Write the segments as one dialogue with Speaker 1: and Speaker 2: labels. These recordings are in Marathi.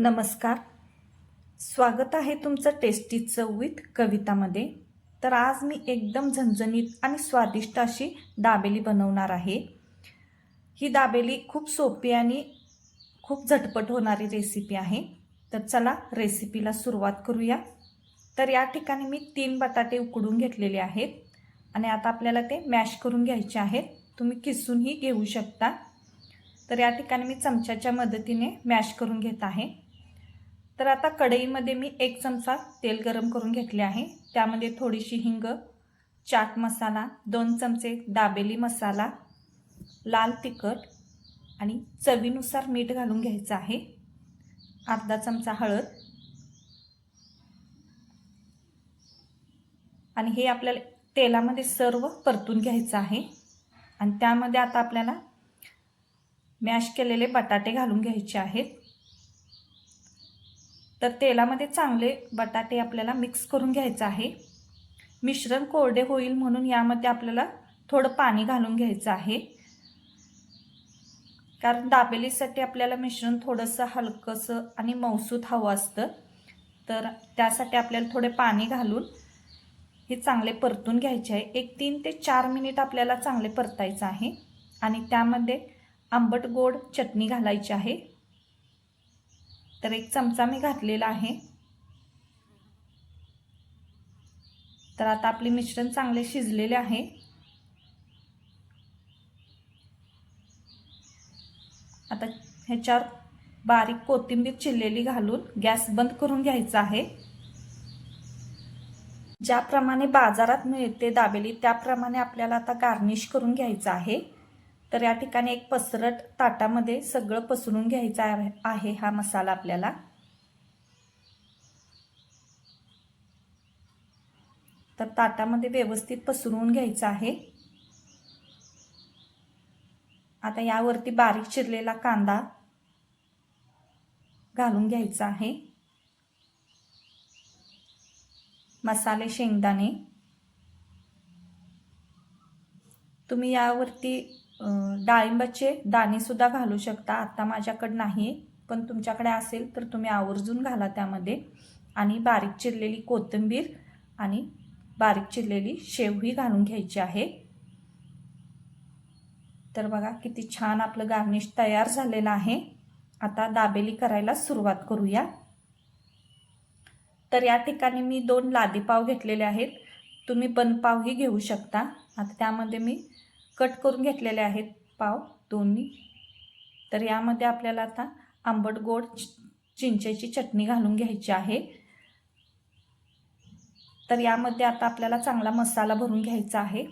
Speaker 1: नमस्कार. स्वागत आहे तुमचं टेस्टी चवीत कवितामध्ये. तर आज मी एकदम झणझणीत आणि स्वादिष्ट अशी दाबेली बनवणार आहे. ही दाबेली खूप सोपी आणि खूप झटपट होणारी रेसिपी आहे. तर चला रेसिपीला सुरुवात करूया. तर या ठिकाणी मी तीन बटाटे उकडून घेतलेले आहेत. आणि आता आपल्याला ते मॅश करून घ्यायचे आहेत. तुम्ही किसूनही घेऊ शकता. तर या ठिकाणी मी चमच्याच्या मदतीने मॅश करून घेत आहे. तर आता कढईमध्ये मी एक चमचा तेल गरम करून घेतले आहे. त्यामध्ये थोडीशी हिंग चाट मसाला दोन चमचे दाबेली मसाला लाल तिखट आणि चवीनुसार मीठ घालून घ्यायचं आहे. अर्धा चमचा हळद. आणि हे आपल्याला तेलामध्ये सर्व परतून घ्यायचं आहे. आणि त्यामध्ये आता आपल्याला मॅश केलेले बटाटे घालून घ्यायचे आहेत. तर तेलामध्ये चांगले बटाटे आपल्याला मिक्स करून घ्यायचं आहे. मिश्रण कोरडे होईल म्हणून यामध्ये आपल्याला थोडं पाणी घालून घ्यायचं आहे. कारण दाबेलीसाठी आपल्याला मिश्रण थोडंसं हलकंसं आणि मौसूत हवं असतं. तर त्यासाठी आपल्याला थोडे पाणी घालून हे चांगले परतून घ्यायचे आहे. एक तीन ते चार मिनिट आपल्याला चांगले परतायचं आहे. आणि त्यामध्ये आंबट गोड चटणी घालायची आहे. तर एक चमचा मी घातलेला आहे. तर आता आपले मिश्रण चांगले शिजलेले आहे. आता ह्याच्यावर बारीक कोथिंबीर चिरलेली घालून गॅस बंद करून घ्यायचा आहे. ज्याप्रमाणे बाजारात मिळते दाबेली त्याप्रमाणे आपल्याला आता गार्निश करून घ्यायचं आहे. तर या ठिकाणी एक पसरट ताटामध्ये सगळं पसरून घ्यायचं आहे हा मसाला आपल्याला. तर ताटामध्ये व्यवस्थित पसरवून घ्यायचं आहे. आता यावरती बारीक चिरलेला कांदा घालून घ्यायचा आहे. मसाले शेंगदाणे. तुम्ही यावरती डाळिंबाचे दाणेसुद्धा घालू शकता. आत्ता माझ्याकडं नाही पण तुमच्याकडे असेल तर तुम्ही आवर्जून घाला त्यामध्ये. आणि बारीक चिरलेली कोथिंबीर आणि बारीक चिरलेली शेवही घालून घ्यायची आहे. तर बघा किती छान आपलं गार्निश तयार झालेलं आहे. आता दाबेली करायला सुरुवात करूया. तर या ठिकाणी मी दोन लादी पाव घेतलेले आहेत. तुम्ही बनपावही घेऊ शकता. आता त्यामध्ये मी कट करून घेतलेले आहेत पाव दोन्ही. तर यामध्ये आपल्याला आता आंबट गोड चिंचेची चटणी घालून घ्यायची आहे. तर यामध्ये आता आपल्याला चांगला मसाला भरून घ्यायचा आहे.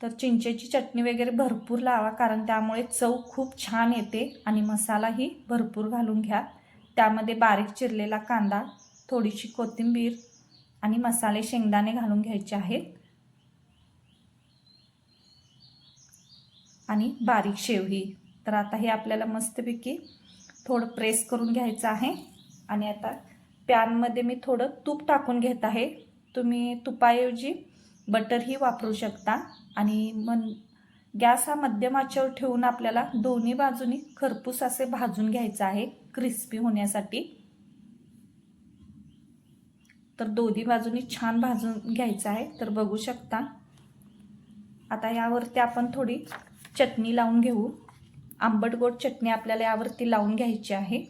Speaker 1: तर चिंचेची चटणी वगैरे भरपूर लावा कारण त्यामुळे चव खूप छान येते आणि मसालाही भरपूर घालून घ्या. त्यामध्ये बारीक चिरलेला कांदा थोडीशी कोथिंबीर आणि मसाले शेंगदाणे घालून घ्यायचे आहेत. आणि बारीक शेवही. तर आता हे आपल्याला मस्तपैकी थोडं प्रेस करून घ्यायचं आहे. आणि आता पॅनमध्ये मी थोडं तूप टाकून घेत आहे. तुम्ही तुपाऐवजी बटरही वापरू शकता. आणि मन गॅस हा मध्यम आचेवर ठेवून आपल्याला दोन्ही बाजूनी खरपूस असे भाजून घ्यायचं आहे क्रिस्पी होण्यासाठी. तर दोन्ही बाजूनी छान भाजून घ्यायचं आहे. तर बघू शकता. आता यावरती आपण थोडी चटणी लावून घेऊ. आंबट गोड चटणी आपल्याला यावरती लावून घ्यायची आहे.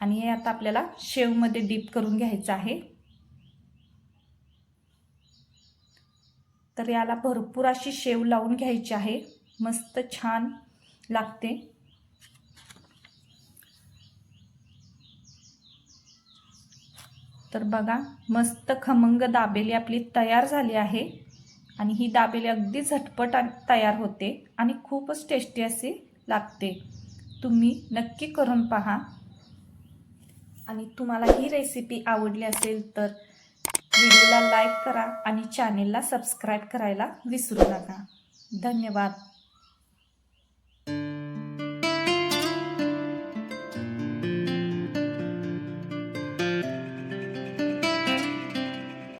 Speaker 1: आणि हे आता आपल्याला शेवमध्ये डीप करून घ्यायचं आहे. तर याला भरपूर अशी शेव लावून घ्यायची आहे. मस्त छान लागते. तर बघा मस्त खमंग दाबेली आपली तयार झाली आहे. आणि ही दाबेली अगदी झटपट तयार होते आणि खूपच टेस्टी असे लागते. तुम्ही नक्की करून पहा. आणि तुम्हाला ही रेसिपी आवडली असेल तर व्हिडिओला लाईक करा आणि चॅनेलला सबस्क्राईब करायला विसरू नका. धन्यवाद.